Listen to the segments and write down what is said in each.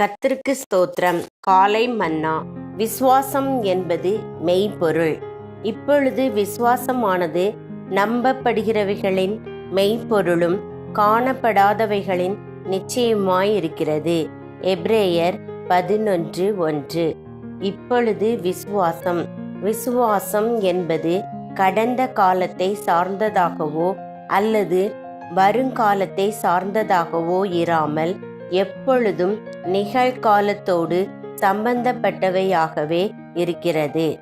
கத்திற்கு ஸ்தோத்திரம். காலை மன்னா. விசுவாசம் என்பது மெய்ப்பொருள். இப்பொழுது விசுவாசமானது நம்பப்படுகிறவைகளின் மெய்ப்பொருளும் காணப்படாதவைகளின் நிச்சயமாயிருக்கிறது. எப்ரேயர் பதினொன்று ஒன்று. இப்பொழுது விசுவாசம். விசுவாசம் என்பது கடந்த காலத்தை சார்ந்ததாகவோ அல்லது வருங்காலத்தை சார்ந்ததாகவோ இராமல் எப்பொழுதும் நிகழ்காலத்தோடு சம்பந்தப்பட்டவையாகவே இருக்கிறது.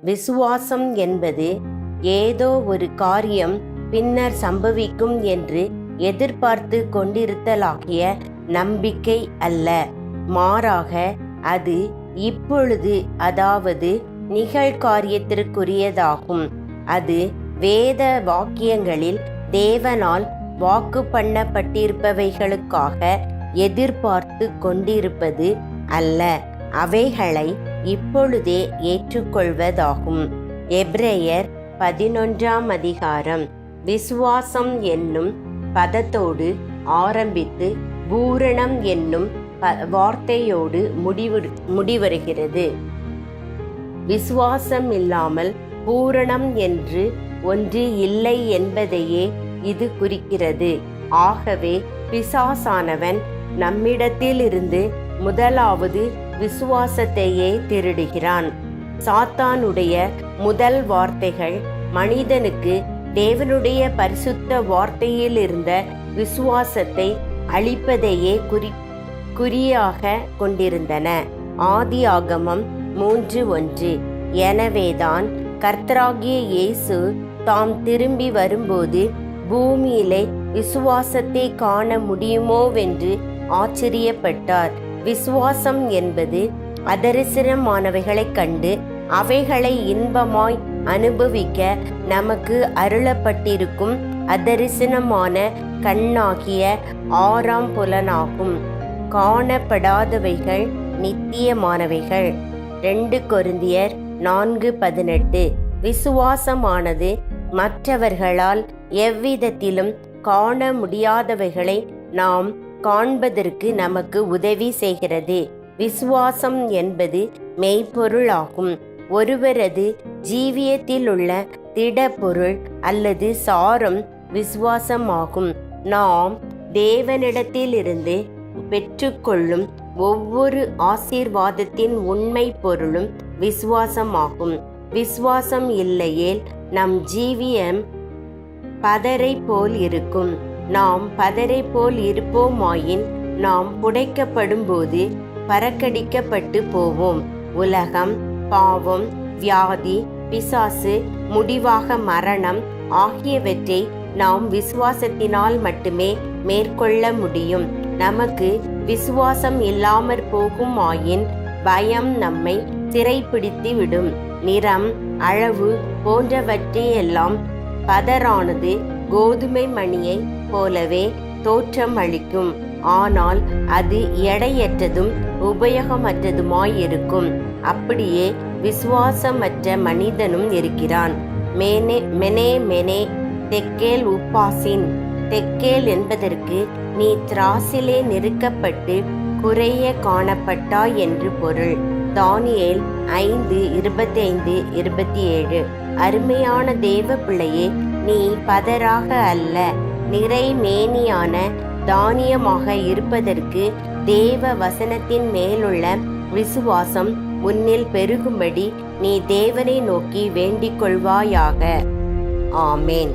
விசுவாசம் என்பது ஏதோ ஒரு காரியம் பின்னர் சம்பவிக்கும் என்று எதிர்பார்த்து கொண்டிருத்தலாகிய நம்பிக்கை அல்ல. மாறாக அது இப்பொழுது அதாவது நிகழ்காரியத்திற்குரியதாகும். அது வேத வாக்கியங்களில் தேவனால் வாக்கு பண்ணப்பட்டிருப்பவைகளுக்காக எதிர்பார்த்து கொண்டிருப்பது அல்ல. அவைகளை இப்பொழுதே ஏற்றுக்கொள்வதாகும். எப்ரேயர் பதினொன்றாம் அதிகாரம். விசுவாசம் என்னும் பதத்தோடு ஆரம்பித்து பூரணம் என்னும் ப- வார்த்தையோடு முடிவு முடிவருகிறது. விசுவாசம் இல்லாமல் பூரணம் என்று ஒன்று இல்லை என்பதையே இது குறிக்கிறது. ஆகவே பிசாசானவன் நம்மிடத்திலிருந்து முதலாவது விசுவாசத்தையே திருடுகிறான். சாத்தானுடைய முதல் வார்த்தைகள் மனிதனுக்கு தேவனுடைய பரிசுத்த வார்த்தையில் இருந்த விசுவாசத்தை அளிப்பதையே குறி குறியாக கொண்டிருந்தன. ஆதி ஆகமம் மூன்று ஒன்று. எனவேதான் கர்த்தராகிய இயேசு தாம் திரும்பி வரும்போது பூமியிலே விசுவாசத்தை காண முடியுமோவென்று ஆச்சரியப்பட்டார். விசுவாசம் என்பது அதரிசனமானவைகளைக் கண்டு அவைகளை இன்பமாய் அனுபவிக்க நமக்கு அருளப்பட்டிருக்கும் அதரிசனமான கண்ணாகிய ஆறாம் புலனாகும். காணப்படாதவைகள் நித்தியமானவைகள். ரெண்டு கொருந்தியர் நான்கு பதினெட்டு. விசுவாசமானது மற்றவர்களால் எவ்விதத்திலும் காண முடியாதவைகளை நாம் காண்பதற்கு நமக்கு உதவி செய்கிறது. விசுவாசம் என்பது மெய்ப்பொருளாகும் ஒருவரது ஜீவியத்தில் உள்ள திடப்பொருள் அல்லது சாரம் விசுவாசமாகும். நாம் தேவனிடத்திலிருந்து பெற்றுக்கொள்ளும் ஒவ்வொரு ஆசீர்வாதத்தின் உண்மை பொருளும் விசுவாசமாகும். விசுவாசம் இல்லையேல் நம் ஜீவியம் பதரை போல் இருக்கும். நாம் பதரை போல் இருப்போமாயின் நாம் புடைக்கப்படும் போது பறக்கடிக்கப்பட்டு போவோம். உலகம் பாவம் வியாதி பிசாசு முடிவாக மரணம் ஆகியவற்றை நாம் விசுவாசத்தினால் மட்டுமே மேற்கொள்ள முடியும். நமக்கு விசுவாசம் இல்லாமற் போகும் ஆயின் பயம் நம்மை சிறைப்பிடித்து விடும் நிறம் அளவு போன்றவற்றையெல்லாம் பதரானது கோதுமை மணியை போலவே தோற்றம் அளிக்கும். ஆனால் அது எடையற்றதும் உபயோகமற்றதுமாயிருக்கும். அப்படியே விசுவாசமற்ற மனிதனும் இருக்கிறான். மேனே மெனே மெனே தெக்கேல் உப்பாசின். தெக்கேல் என்பதற்கு நீ திராசிலே நெருக்கப்பட்டு குறைய காணப்பட்டாய் என்று பொருள். தானியேல் ஐந்து இருபத்தைந்து இருபத்தி ஏழு அருமையான தேவ பிள்ளையே நீ பதராக அல்ல. நிறைமேனியான தானியமாக இருப்பதற்கு தேவ வசனத்தின் மேலுள்ள விசுவாசம் உன்னில் பெருகும்படி நீ தேவனை நோக்கி வேண்டிக் கொள்வாயாக ஆமேன்.